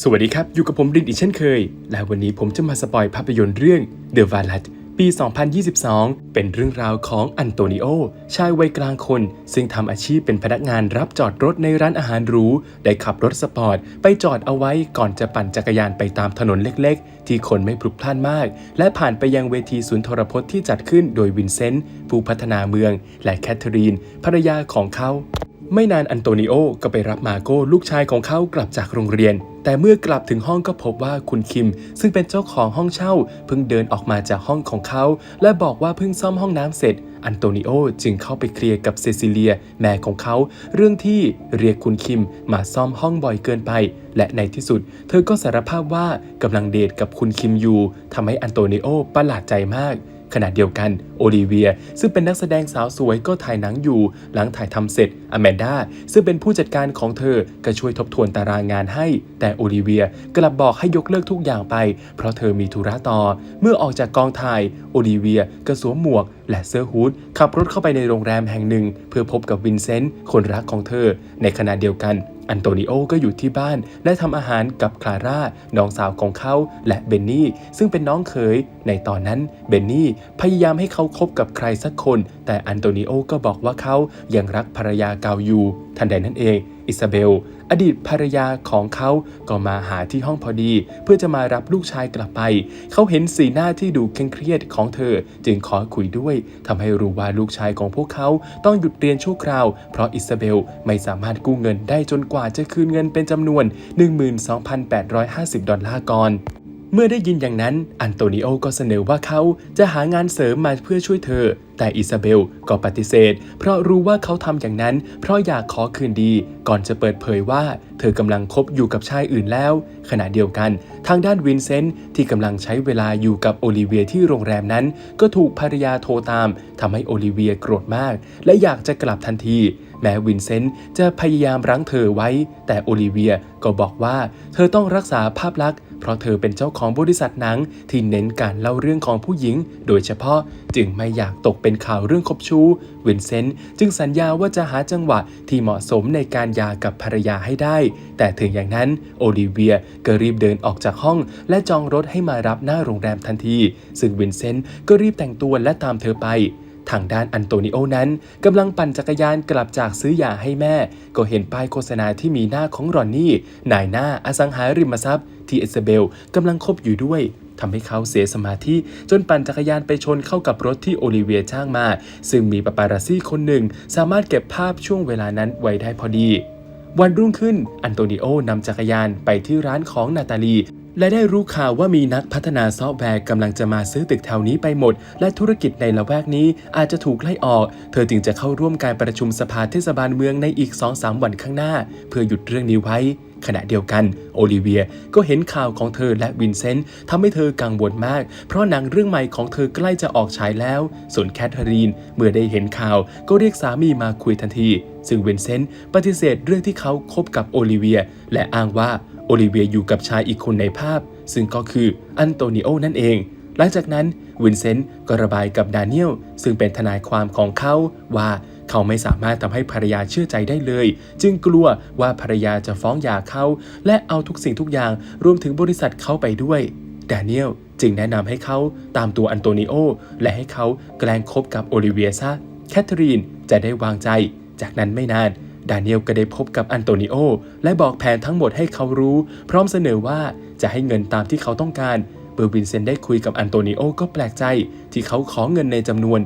สวัสดีครับ อยู่กับผมรินอีกเช่นเคย และวันนี้ผมจะมาสปอยภาพยนตร์เรื่อง The v a l a t ปี 2022 เป็นเรื่องราวของอันโตนิโอ ชายวัยกลางคน ซึ่งทำอาชีพเป็นพนักงานรับจอดรถในร้านอาหารหรู ได้ขับรถสปอร์ต ไปจอดเอาไว้ก่อนจะปั่นจักรยานไปตามถนนเล็กๆ ที่คนไม่พลุกพล่านมาก และผ่านไปยังเวทีศูนย์โทรพจน์ที่จัดขึ้นโดยวินเซนต์ ผู้พัฒนาเมือง และแคทเธอรีน ภรรยาของเขาไม่นานอันโตนิโอก็ไปรับมาโก้ลูกชายของเขากลับจากโรงเรียน แต่เมื่อกลับถึงห้องก็พบว่าคุณคิม ซึ่งเป็นเจ้าของห้องเช่า เพิ่งเดินออกมาจากห้องของเขา และบอกว่าเพิ่งซ่อมห้องน้ำเสร็จ อันโตนิโอจึงเข้าไปเคลียร์กับเซซิเลีย แม่ของเขา เรื่องที่เรียกคุณคิมมาซ่อมห้องบ่อยเกินไป และในที่สุด เธอก็สารภาพว่ากำลังเดทกับคุณคิมอยู่ทำให้อันโตนิโอประหลาดใจมาก ขณะเดียวกันโอลิเวีย ซึ่งเป็นนักแสดงสาวสวยก็ถ่ายหนังอยู่ หลังถ่ายทำเสร็จอแมนดาซึ่งเป็นผู้จัดการของเธอก็ช่วยทบทวนตารางงานให้ แต่โอลิเวียกลับบอกให้ยกเลิกทุกอย่างไป เพราะเธอมีธุระต่อ เมื่อออกจากกองถ่ายโอลิเวียก็สวมหมวก และเสื้อฮูดขับรถเข้าไปในโรงแรมแห่งหนึ่ง เพื่อพบกับวินเซนต์คนรักของเธอ ในขณะเดียวกัน อันโตนิโอก็อยู่ที่บ้านและทำอาหารกับคลาร่าน้องสาวของเขาและเบนนี่ซึ่งเป็นน้องเขย ในตอนนั้นเบนนี่พยายามให้เขาคบกับใครสักคน แต่อันโตนิโอก็บอกว่าเขายังรักภรรยาเก่าอยู่ ทันใดนั้นเอง อิซาเบล อดีตภรรยาของเขาก็มาหาที่ห้องพอดี เพื่อจะมารับลูกชายกลับไป เขาเห็นสีหน้าที่ดูเคร่งเครียดของเธอ จึงขอคุยด้วยทำให้รู้ว่าลูกชายของพวกเขาต้องหยุดเรียนชั่วคราว เพราะอิซาเบลไม่สามารถกู้เงินได้จนกว่าจะคืนเงินเป็นจำนวน 12,850 ดอลลาร์ก่อน เมื่อได้ยินอย่างนั้นอันโตนิโอก็เสนอว่าเขาจะหางานเสริมมาเพื่อช่วยเธอ แต่อิซาเบลก็ปฏิเสธ เพราะรู้ว่าเขาทำอย่างนั้น เพราะอยากขอคืนดี ก่อนจะเปิดเผยว่า เธอกำลังคบอยู่กับชายอื่นแล้ว ขณะเดียวกัน ทางด้านวินเซนต์ที่กำลังใช้เวลาอยู่กับโอลิเวียที่โรงแรมนั้น ก็ถูกภรรยาโทรตามทำให้โอลิเวียโกรธมาก และอยากจะกลับทันที แม้วินเซนต์จะพยายามรั้งเธอไว้ แต่โอลิเวียก็บอกว่า เธอต้องรักษาภาพลักษณ์ เพราะเธอเป็นเจ้าของบริษัทหนัง ที่เน้นการเล่าเรื่องของผู้หญิง โดยเฉพาะจึงไม่อยากตกเป็นข่าวเรื่องคบชู้วินเซนต์จึงสัญญาว่าจะหาจังหวะที่เหมาะสมในการหย่ากับภรรยาให้ได้ แต่ถึงอย่างนั้นโอลิเวียก็รีบเดินออกจากห้อง และจองรถให้มารับหน้าโรงแรมทันที ซึ่งวินเซนต์ก็รีบแต่งตัวและตามเธอไป ทางด้านอันโตนิโอนั้นกำลังปั่นจักรยานกลับจากซื้อยาให้แม่ ก็เห็นป้ายโฆษณาที่มีหน้าของรอนนี่ นายหน้าอสังหาริมทรัพย์ ที่เอซเบลกำลังคบอยู่ด้วยทำให้เขาเสียสมาธิจนปั่นจักรยานไปชนเข้ากับรถที่โอลิเวียจ้างมา ซึ่งมีปาปาราซี่คนหนึ่ง สามารถเก็บภาพช่วงเวลานั้นไว้ได้พอดี วันรุ่งขึ้นอันโตนิโอนำจักรยานไปที่ร้านของนาตาลี และได้รู้ข่าวว่ามีนักพัฒนาซอฟต์แวร์กำลังจะมาซื้อตึกแถวนี้ไปหมด และธุรกิจในละแวกนี้อาจจะถูกไล่ออก เธอจึงจะเข้าร่วมการประชุมสภาเทศบาลเมืองในอีก 2-3 วันข้างหน้า เพื่อหยุดเรื่องนี้ไว้ ขณะเดียวกัน โอลิเวียก็เห็นข่าวของเธอและวินเซนต์ทำให้เธอกังวลมาก เพราะหนังเรื่องใหม่ของเธอใกล้จะออกฉายแล้ว ส่วนแคทเธอรีนเมื่อได้เห็นข่าวก็เรียกสามีมาคุยทันที ซึ่งวินเซนต์ปฏิเสธเรื่องที่เขาคบกับโอลิเวีย และอ้างว่า โอลิเวียอยู่กับชายอีกคนในภาพ ซึ่งก็คืออันโตนิโอนั่นเอง หลังจากนั้นวินเซนต์ก็ระบายกับดานิเอลซึ่งเป็นทนายความของเขาว่าเขาไม่สามารถทำให้ภรรยาเชื่อใจได้เลย จึงกลัวว่าภรรยาจะฟ้องหย่าเขา และเอาทุกสิ่งทุกอย่างรวมถึงบริษัทเขาไปด้วยดานิเอลจึงแนะนำให้เขาตามตัวอันโตนิโอและให้เขาแกล้งคบกับโอลิเวียซะแคทเธอรีนจะได้วางใจ จากนั้นไม่นาน ดานิเอลก็ได้พบกับอันโตนิโอ และบอกแผนทั้งหมดให้เขารู้ พร้อมเสนอว่าจะให้เงินตามที่เขาต้องการ เบอร์วินเซนได้คุยกับอันโตนิโอก็แปลกใจ ที่เขาขอเงินในจำนวน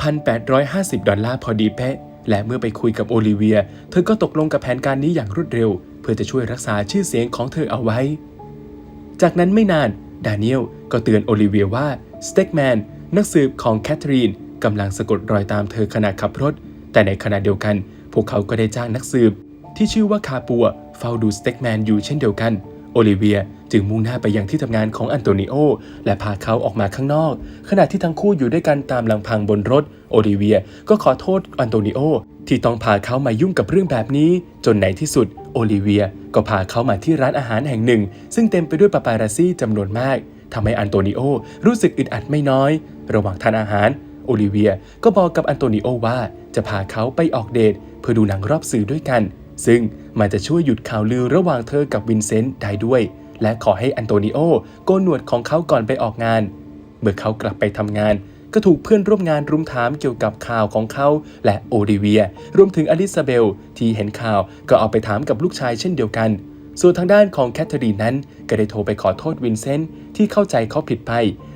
12,850 ดอลลาร์พอดีเป๊ะ และเมื่อไปคุยกับโอลิเวีย เธอก็ตกลงกับแผนการนี้อย่างรวดเร็ว เพื่อจะช่วยรักษาชื่อเสียงของเธอเอาไว้ จากนั้นไม่นานดานิเอลก็เตือนโอลิเวียว่าสเต็กแมนนักสืบของแคทเธอรีนกำลังสะกดรอยตามเธอขณะขับรถ แต่ในขณะเดียวกัน พวกเขาก็ได้จ้างนักสืบ ที่ชื่อว่าคาปัวเฝ้าดูสเต็กแมนอยู่เช่นเดียวกัน โอลิเวียจึงมุ่งหน้าไปยังที่ทำงานของอันโตนิโอ และพาเขาออกมาข้างนอก ขณะที่ทั้งคู่อยู่ด้วยกันตามลำพังบนรถ โอลิเวียก็ขอโทษอันโตนิโอ ที่ต้องพาเขามายุ่งกับเรื่องแบบนี้ จนในที่สุด โอลิเวียก็พาเขามาที่ร้านอาหารแห่งหนึ่ง ซึ่งเต็มไปด้วยปาปาราซี่จำนวนมากทำให้อันโตนิโอรู้สึกอึดอัดไม่น้อย ระหว่างทานอาหาร โอลิเวียก็บอกกับอันโตนิโอว่าจะพาเขาไปออกเดทเพื่อดูหนังรอบสื่อด้วยกัน ซึ่งมันจะช่วยหยุดข่าวลือระหว่างเธอกับวินเซนต์ได้ด้วย และขอให้อันโตนิโอโกนหนวดของเขาก่อนไปออกงาน เมื่อเขากลับไปทำงาน ก็ถูกเพื่อนร่วมงานรุมถามเกี่ยวกับข่าวของเขาและโอลิเวีย รวมถึงอลิซาเบล ที่เห็นข่าวก็เอาไปถามกับลูกชายเช่นเดียวกัน ส่วนทางด้านของแคทเธอรีนนั้น ก็ได้โทรไปขอโทษวินเซนต์ที่เข้าใจเขาผิดไป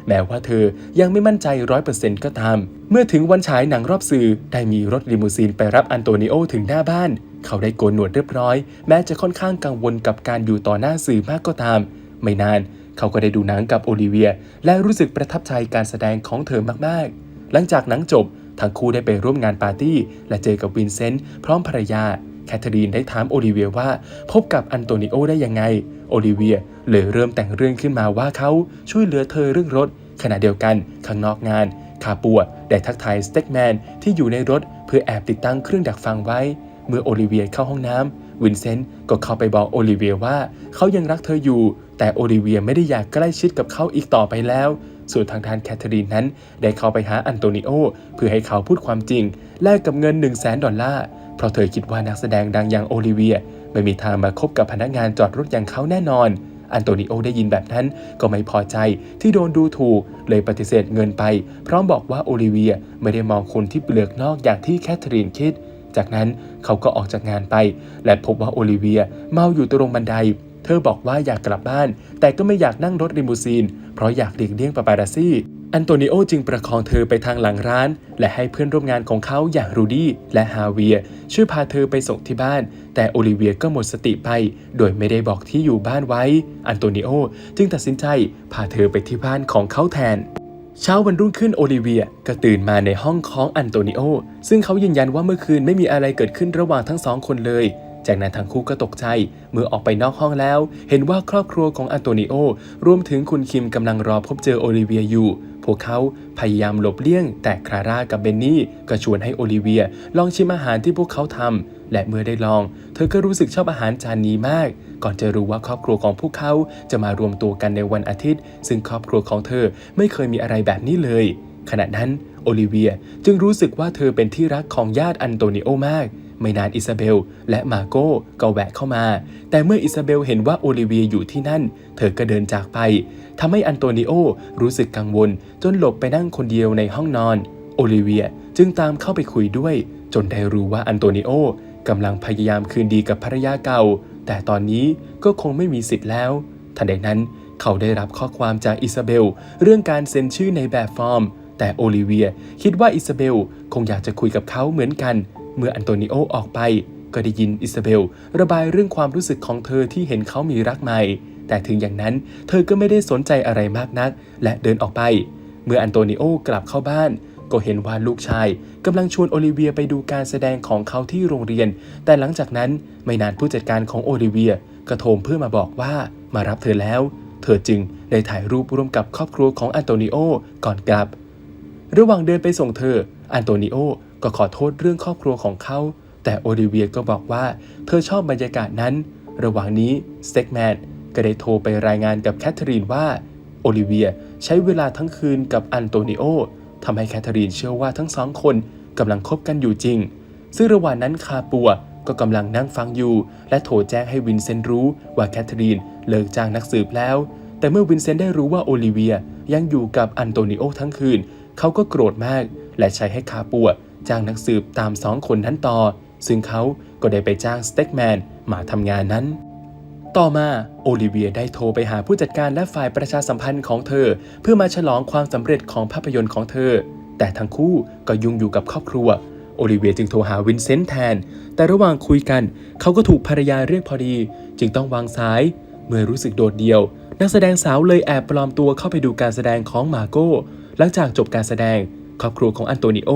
แม้ว่าเธอยังไม่มั่นใจร้อยเปอร์เซ็นต์ก็ตาม เมื่อถึงวันฉายหนังรอบสื่อได้มีรถลิมูซีนไปรับอันโตนิโอถึงหน้าบ้าน เขาได้โกนหนวดเรียบร้อย แม้จะค่อนข้างกังวลกับการอยู่ต่อหน้าสื่อมากก็ตาม ไม่นานเขาก็ได้ดูหนังกับโอลิเวีย และรู้สึกประทับใจการแสดงของเธอมากๆ หลังจากหนังจบทั้งคู่ได้ไปร่วมงานปาร์ตี้ และเจอกับวินเซนต์พร้อมภรรยา แคทเธอรีนได้ถามโอลิเวียว่า พบกับอันโตนิโอได้ยังไง โอลิเวียเลยเริ่มแต่งเรื่องขึ้นมาว่าเขาช่วยเหลือเธอเรื่องรถ ขณะเดียวกันข้างนอกงาน คาปัวได้ทักทายสเต็กแมนที่อยู่ในรถเพื่อแอบติดตั้งเครื่องดักฟังไว้ เมื่อโอลิเวียเข้าห้องน้ำวินเซนต์ก็เข้าไปบอกโอลิเวียว่าเขายังรักเธออยู่ แต่โอลิเวียไม่ได้อยากใกล้ชิดกับเขาอีกต่อไปแล้ว ส่วนทางด้านแคทเธอรีนนั้น ได้เข้าไปหาอันโตนิโอ เพื่อให้เขาพูดความจริง แลกกับเงิน 1 0 0 0 0แสนดอลลาร์ เพราะเธอคิดว่านักแสดงดังอย่างโอลิเวีย ไม่มีทางมาคบกับพนักงานจอดรถอย่างเขาแน่นอน อันโตนิโอได้ยินแบบนั้นก็ไม่พอใจที่โดนดูถูก เลยปฏิเสธเงินไป พร้อมบอกว่าโอลิเวียไม่ได้มองคนที่เปลือกนอกอย่างที่แคทเธอรีนคิด จากนั้นเขาก็ออกจากงานไป และพบว่าโอลิเวียเมาอยู่ตรงบันไดเธอบอกว่าอยากกลับบ้าน แต่ก็ไม่อยากนั่งรถลิมูซีน เพราะอยากหลีกเลี่ยงปาปาราซี่ อันโตนิโอจึงประคองเธอไปทางหลังร้าน และให้เพื่อนร่วมงานของเขาอย่างรูดี้และฮาเวียช่วยพาเธอไปส่งที่บ้าน แต่โอลิเวียก็หมดสติไป โดยไม่ได้บอกที่อยู่บ้านไว้ อันโตนิโอจึงตัดสินใจพาเธอไปที่บ้านของเขาแทน เช้าวันรุ่งขึ้นโอลิเวียก็ตื่นมาในห้องของอันโตนิโอซึ่งเขายืนยันว่าเมื่อคืนไม่มีอะไรเกิดขึ้นระหว่างทั้งสองคนเลยจากนั้นทั้งคู่ก็ตกใจ เมื่อออกไปนอกห้องแล้ว เห็นว่าครอบครัวของอันโตนิโอรวมถึงคุณคิมกำลังรอพบเจอโอลิเวียอยู่ พวกเขาพยายามหลบเลี่ยง แต่คลาร่ากับเบนนี่ก็ชวนให้โอลิเวียลองชิมอาหารที่พวกเขาทำและเมื่อได้ลอง เธอก็รู้สึกชอบอาหารจานนี้มาก ก่อนจะรู้ว่าครอบครัวของพวกเขาจะมารวมตัวกันในวันอาทิตย์ ซึ่งครอบครัวของเธอไม่เคยมีอะไรแบบนี้เลย ขณะนั้นโอลิเวียจึงรู้สึกว่าเธอเป็นที่รักของญาติอันโตนิโอมาก ไม่นานอิซาเบล และมาโก้ก็แวะเข้ามา แต่เมื่ออิซาเบลเห็นว่าโอลิเวียอยู่ที่นั่น เธอก็เดินจากไปทำให้อันโตนิโอรู้สึกกังวล จนหลบไปนั่งคนเดียวในห้องนอน โอลิเวียจึงตามเข้าไปคุยด้วย จนได้รู้ว่าอันโตนิโอกำลังพยายามคืนดีกับภรรยาเก่า แต่ตอนนี้ก็คงไม่มีสิทธิ์แล้ว ทันใดนั้นเขาได้รับข้อความจากอิซาเบล เรื่องการเซ็นชื่อในแบบฟอร์ม แต่โอลิเวียคิดว่าอิซาเบล คงอยากจะคุยกับเขาเหมือนกัน เมื่ออันโตนิโอออกไป ก็ได้ยินอิซาเบล ระบายเรื่องความรู้สึกของเธอที่เห็นเขามีรักใหม่ แต่ถึงอย่างนั้นเธอก็ไม่ได้สนใจอะไรมากนัก และเดินออกไป เมื่ออันโตนิโอกลับเข้าบ้าน ก็เห็นว่าลูกชายกำลังชวนโอลิเวียไปดูการแสดงของเขาที่โรงเรียน แต่หลังจากนั้นไม่นานผู้จัดการของโอลิเวียก็โทรเพื่อมาบอกว่ามารับเธอแล้ว เธอจึงได้ถ่ายรูปร่วมกับครอบครัวของอันโตนิโอก่อนกลับ ระหว่างเดินไปส่งเธอ อันโตนิโอ ก็ขอโทษเรื่องครอบครัวของเขา แต่โอลิเวียก็บอกว่า เธอชอบบรรยากาศนั้น ระหว่างนี้สเต็กแมนก็ได้โทรไปรายงานกับแคทเธอรีนว่าโอลิเวียใช้เวลาทั้งคืนกับอันโตนิโอทำให้แคทเธอรีนเชื่อว่าทั้งสองคนกำลังคบกันอยู่จริง ซึ่งระหว่างนั้นคาปัวก็กำลังนั่งฟังอยู่ และโทรแจ้งให้วินเซนต์รู้ว่าแคทเธอรีนเลิกจ้างนักสืบแล้ว แต่เมื่อวินเซนต์ได้รู้ว่าโอลิเวียยังอยู่กับอันโตนิโอทั้งคืน เขาก็โกรธมาก และใช้ให้คาปัว จ้างนักสืบตามสองคนนั้นต่อ ซึ่งเขาก็ได้ไปจ้างสเต็กแมนมาทำงานนั้น ต่อมาโอลิเวียได้โทรไปหาผู้จัดการและฝ่ายประชาสัมพันธ์ของเธอ เพื่อมาฉลองความสำเร็จของภาพยนตร์ของเธอ แต่ทั้งคู่ก็ยุ่งอยู่กับครอบครัวโอลิเวียจึงโทรหาวินเซนต์แทน แต่ระหว่างคุยกัน เขาก็ถูกภรรยาเรียกพอดี จึงต้องวางสาย เมื่อรู้สึกโดดเดี่ยว นักแสดงสาวเลยแอบปลอมตัวเข้าไปดูการแสดงของมาโก้ หลังจากจบการแสดง ครอบครัวของอันโตนิโอ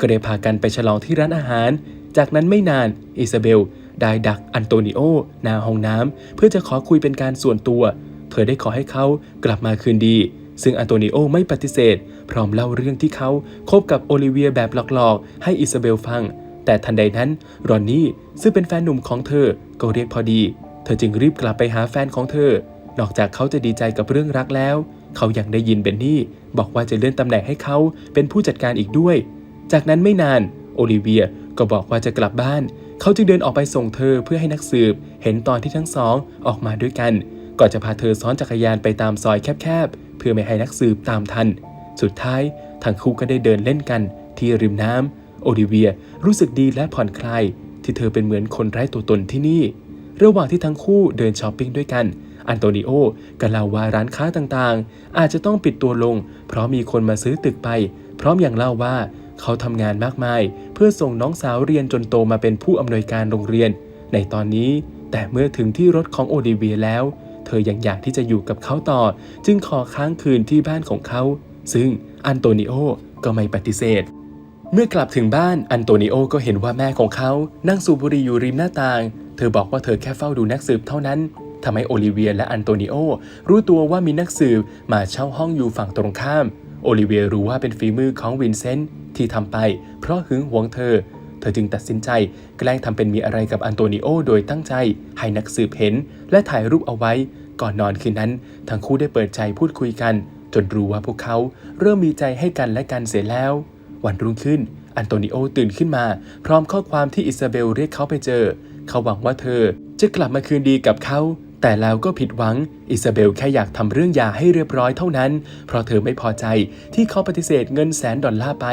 ก็ได้พากันไปฉลองที่ร้านอาหาร จากนั้นไม่นานอิซาเบล ได้ดักอันโตนิโอหน้าห้องน้ำเพื่อจะขอคุยเป็นการส่วนตัว เธอได้ขอให้เขากลับมาคืนดี ซึ่งอันโตนิโอไม่ปฏิเสธ พร้อมเล่าเรื่องที่เขาคบกับโอลิเวียแบบหลอกๆ ให้อิซาเบลฟัง แต่ทันใดนั้นรอนนี่ซึ่งเป็นแฟนหนุ่มของเธอก็เรียกพอดี เธอจึงรีบกลับไปหาแฟนของเธอ นอกจากเขาจะดีใจกับเรื่องรักแล้ว เขายังได้ยินเบนนี่บอกว่าจะเลื่อนตำแหน่งให้เขาเป็นผู้จัดการอีกด้วย จากนั้นไม่นานโอลิเวียก็บอกว่าจะกลับบ้าน เขาจึงเดินออกไปส่งเธอเพื่อให้นักสืบ เห็นตอนที่ทั้งสองออกมาด้วยกัน ก่อนจะพาเธอซ้อนจักรยานไปตามซอยแคบๆ เพื่อไม่ให้นักสืบตามทัน สุดท้ายทั้งคู่ก็ได้เดินเล่นกัน ที่ริมน้ำโอลิเวียรู้สึกดีและผ่อนคลายที่เธอเป็นเหมือนคนไร้ตัวตนที่นี่ ระหว่างที่ทั้งคู่เดินช้อปปิ้งด้วยกัน อันโตนิโอก็เล่าว่าร้านค้าต่างๆ อาจจะต้องปิดตัวลง เพราะมีคนมาซื้อตึกไป พร้อมอย่างเล่าว่า เขาทำงานมากมาย เพื่อส่งน้องสาวเรียนจนโตมาเป็นผู้อำนวยการโรงเรียน ในตอนนี้ แต่เมื่อถึงที่รถของโอลิเวียแล้ว เธอยังอยากที่จะอยู่กับเขาต่อ จึงขอค้างคืนที่บ้านของเขา ซึ่งอันโตนิโอก็ไม่ปฏิเสธ เมื่อกลับถึงบ้านอันโตนิโอก็เห็นว่าแม่ของเขานั่งสูบบุหรี่อยู่ริมหน้าต่าง เธอบอกว่าเธอแค่เฝ้าดูนักสืบเท่านั้นทำให้โอลิเวียและอันโตนิโอรู้ตัวว่ามีนักสืบมาเช่าห้องอยู่ฝั่งตรงข้าม โอลิเวียรู้ว่าเป็นฝีมือของวินเซนต์ที่ทำไป เพราะหึงหวงเธอ เธอจึงตัดสินใจ แกล้งทำเป็นมีอะไรกับอันโตนิโอโดยตั้งใจ ให้นักสืบเห็น และถ่ายรูปเอาไว้ ก่อนนอนคืนนั้น ทั้งคู่ได้เปิดใจพูดคุยกัน จนรู้ว่าพวกเขาเริ่มมีใจให้กันและกันเสียแล้ว วันรุ่งขึ้นอันโตนิโอตื่นขึ้นมา พร้อมข้อความที่อิซาเบลเรียกเขาไปเจอ เขาหวังว่าเธอจะกลับมาคืนดีกับเขา แต่แล้วก็ผิดหวัง อิซาเบลแค่อยากทำเรื่องยาให้เรียบร้อยเท่านั้น เพราะเธอไม่พอใจที่เขาปฏิเสธเงินแสนดอลลาร์ไป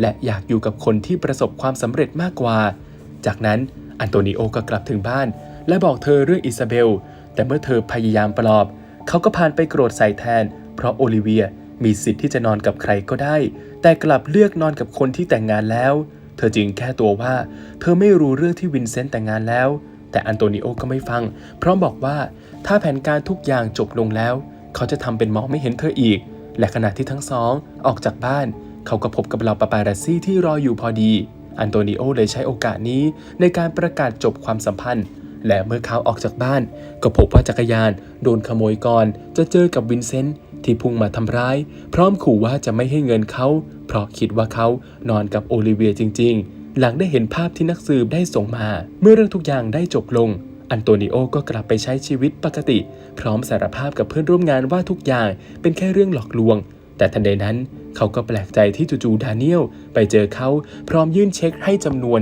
และอยากอยู่กับคนที่ประสบความสำเร็จมากกว่า จากนั้นอันโตนิโอก็กลับถึงบ้าน และบอกเธอเรื่องอิซาเบล แต่เมื่อเธอพยายามปลอบ เขาก็พานไปโกรธใส่แทน เพราะโอลิเวียมีสิทธิ์ที่จะนอนกับใครก็ได้ แต่กลับเลือกนอนกับคนที่แต่งงานแล้ว เธอจึงแค่ตัวว่า เธอไม่รู้เรื่องที่วินเซนต์แต่งงานแล้ว แต่อันโตนิโอก็ไม่ฟัง พร้อมบอกว่าถ้าแผนการทุกอย่างจบลงแล้ว เขาจะทำเป็นมองไม่เห็นเธออีก และขณะที่ทั้งสอง ออกจากบ้าน เขาก็พบกับเหล่าปาปารัสซี่ที่รออยู่พอดี อันโตนิโอเลยใช้โอกาสนี้ในการประกาศจบความสัมพันธ์ และเมื่อเขาออกจากบ้าน ก็พบว่าจักรยาน โดนขโมยก่อน จะเจอกับวินเซนต์ที่พุ่งมาทำร้าย พร้อมขู่ว่าจะไม่ให้เงินเขา เพราะคิดว่าเขานอนกับโอลิเวียจริง ๆ หลังได้เห็นภาพที่นักสืบได้ส่งมา เมื่อเรื่องทุกอย่างได้จบลง อันโตนิโอก็กลับไปใช้ชีวิตปกติ พร้อมสารภาพกับเพื่อนร่วมงานว่าทุกอย่างเป็นแค่เรื่องหลอกลวง แต่ทันใดนั้นเขาก็แปลกใจที่จู่ๆดาเนียลไปเจอเขาพร้อมยื่นเช็คให้จำนวน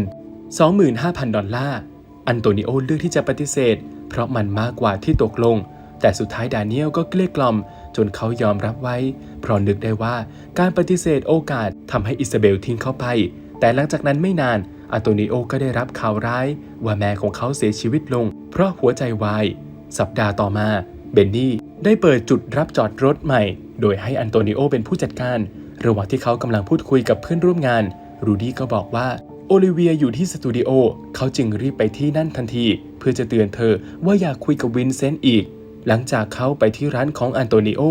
25,000 ดอลลาร์ อันโตนิโอเลือกที่จะปฏิเสธ เพราะมันมากกว่าที่ตกลง แต่สุดท้ายดาเนียลก็เกลี้ยกล่อม จนเขายอมรับไว้ เพราะนึกได้ว่าการปฏิเสธโอกาสทำให้อิซาเบลทิ้งเขาไป แต่หลังจากนั้นไม่นานอันโตนิโอก็ได้รับข่าวร้ายว่าแม่ของเขาเสียชีวิตลง เพราะหัวใจวาย สัปดาห์ต่อมาเบนนี่ได้เปิดจุดรับจอดรถใหม่ โดยให้อันโตนิโอเป็นผู้จัดการ ระหว่างที่เขากำลังพูดคุยกับเพื่อนร่วมงาน รูดี้ก็บอกว่าโอลิเวียอยู่ที่สตูดิโอ เขาจึงรีบไปที่นั่นทันที เพื่อจะเตือนเธอว่าอยากคุยกับวินเซนต์อีก หลังจากเขาไปที่ร้านของอันโตนิโอ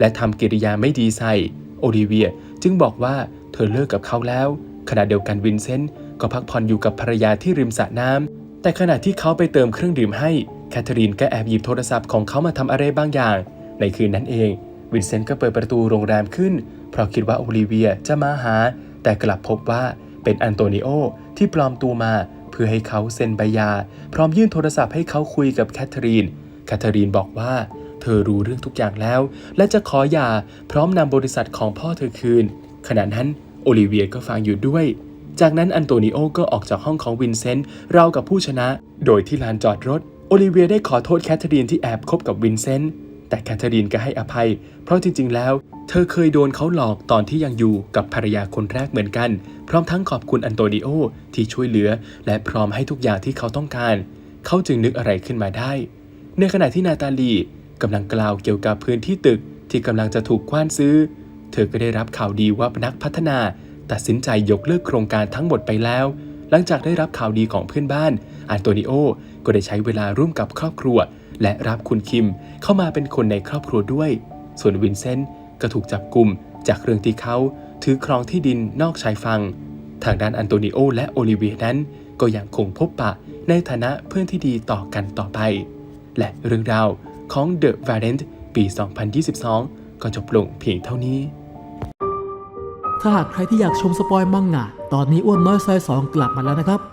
และทำกิริยาไม่ดีใส่ โอลิเวียจึงบอกว่าเธอเลิกกับเขาแล้ว ขณะเดียวกันวินเซนต์ก็พักผ่อนอยู่กับภรรยาที่ริมสระน้ำแต่ขณะที่เขาไปเติมเครื่องดื่มให้แคทเธอรีนก็แอบหยิบโทรศัพท์ของเขามาทำอะไรบางอย่าง ในคืนนั้นเอง วินเซนต์ก็เปิดประตูโรงแรมขึ้น เพราะคิดว่าโอลิเวียจะมาหา แต่กลับพบว่าเป็นอันโตนิโอที่ปลอมตัวมา เพื่อให้เขาเซ็นใบยา พร้อมยื่นโทรศัพท์ให้เขาคุยกับแคทเธอรีนแคทเธอรีนบอกว่าเธอรู้เรื่องทุกอย่างแล้ว และจะขอหย่าพร้อมนำบริษัทของพ่อเธอคืน ขณะนั้น โอลิเวียก็ฟังอยู่ด้วย จากนั้นอันโตนิโอก็ออกจากห้องของวินเซนต์ราวกับผู้ชนะ โดยที่ลานจอดรถ โอลิเวียได้ขอโทษแคทเธอรีนที่แอบคบกับวินเซนต์แต่แคทเธอรีนก็ให้อภัย เพราะจริงๆแล้ว เธอเคยโดนเขาหลอกตอนที่ยังอยู่กับภรรยาคนแรกเหมือนกัน พร้อมทั้งขอบคุณอันโตนิโอที่ช่วยเหลือ และพร้อมให้ทุกอย่างที่เขาต้องการ เขาจึงนึกอะไรขึ้นมาได้ ในขณะที่นาตาลีกำลังกล่าวเกี่ยวกับพื้นที่ตึกที่กำลังจะถูกกว้านซื้อ เธอก็ได้รับข่าวดีว่านักพัฒนา ตัดสินใจยกเลิกโครงการทั้งหมดไปแล้ว หลังจากได้รับข่าวดีของเพื่อนบ้าน อันโตนิโอ ก็ได้ใช้เวลาร่วมกับครอบครัว และรับคุณคิมเข้ามาเป็นคนในครอบครัวด้วย ส่วนวินเซนต์ก็ถูกจับกลุ่มจากเรื่องที่เขาถือครองที่ดินนอกชายฝั่งทางด้านอันโตนิโอและโอลิเวียนั้น ก็ยังคงพบปะในฐานะเพื่อนที่ดีต่อกันต่อไป และเรื่องราวของ The Variant ปี 2022 ก็จบลงเพียงเท่านี้ ถ้าหากใครที่อยากชมสปอยมังงะ ตอนนี้อ้วนน้อยซอยสองกลับมาแล้วนะครับ